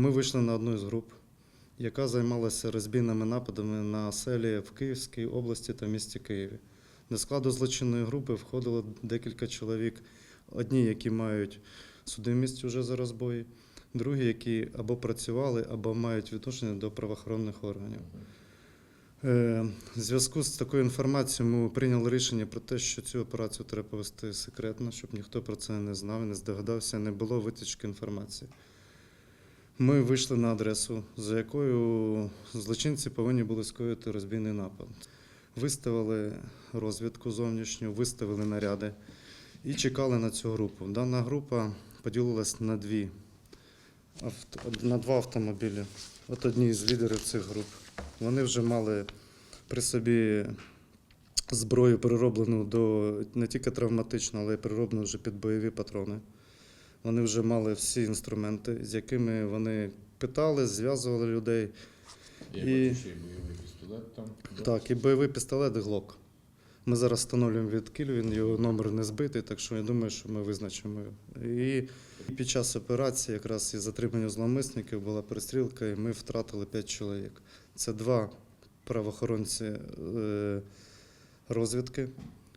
Ми вийшли на одну із груп, яка займалася розбійними нападами на селі в Київській області та місті Києві. До складу злочинної групи входило декілька чоловік, одні, які мають судимість уже за розбої, другі, які або працювали, або мають відношення до правоохоронних органів. Е, В зв'язку з такою інформацією ми прийняли рішення про те, що цю операцію треба вести секретно, щоб ніхто про це не знав, не здогадався, не було витічки інформації. Ми вийшли на адресу, за якою злочинці повинні були скоїти розбійний напад. Виставили розвідку зовнішню, виставили наряди і чекали на цю групу. Дана група поділилась на дві на два автомобілі. От одні з лідерів цих груп. Вони вже мали при собі зброю перероблену до не тільки травматичну, але й перероблену вже під бойові патрони. Вони вже мали всі інструменти, з якими вони питали, зв'язували людей. Я І- бачу, ще й бойовий пістолет там. Так, і бойовий пістолет глок. Ми зараз встановлюємо від кіль, він його номер не збитий, так що я думаю, що ми визначимо його. І під час операції, якраз із затримання зловмисників, була перестрілка, і ми втратили 5 чоловік. Це два правоохоронці е, розвідки,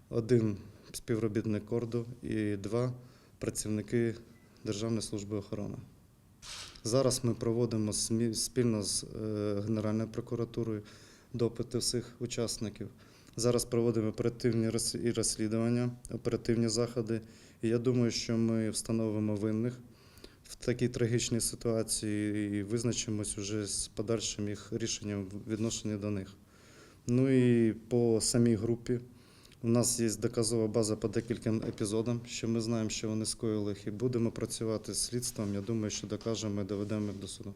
один співробітник корду і два працівники Державної служби охорони. Зараз ми проводимо спільно з е, Генеральною прокуратурою допити всіх учасників. Зараз проводимо оперативні розслідування, оперативні заходи. І я думаю, що ми встановимо винних в такій трагічній ситуації і визначимось уже з подальшим їх рішенням відношенні до них. Ну і по самій групі. У нас є доказова база по декільком епізодам, що ми знаємо, що вони скоїли їх, і будемо працювати з слідством. Я думаю, що докажемо і доведемо їх до суду.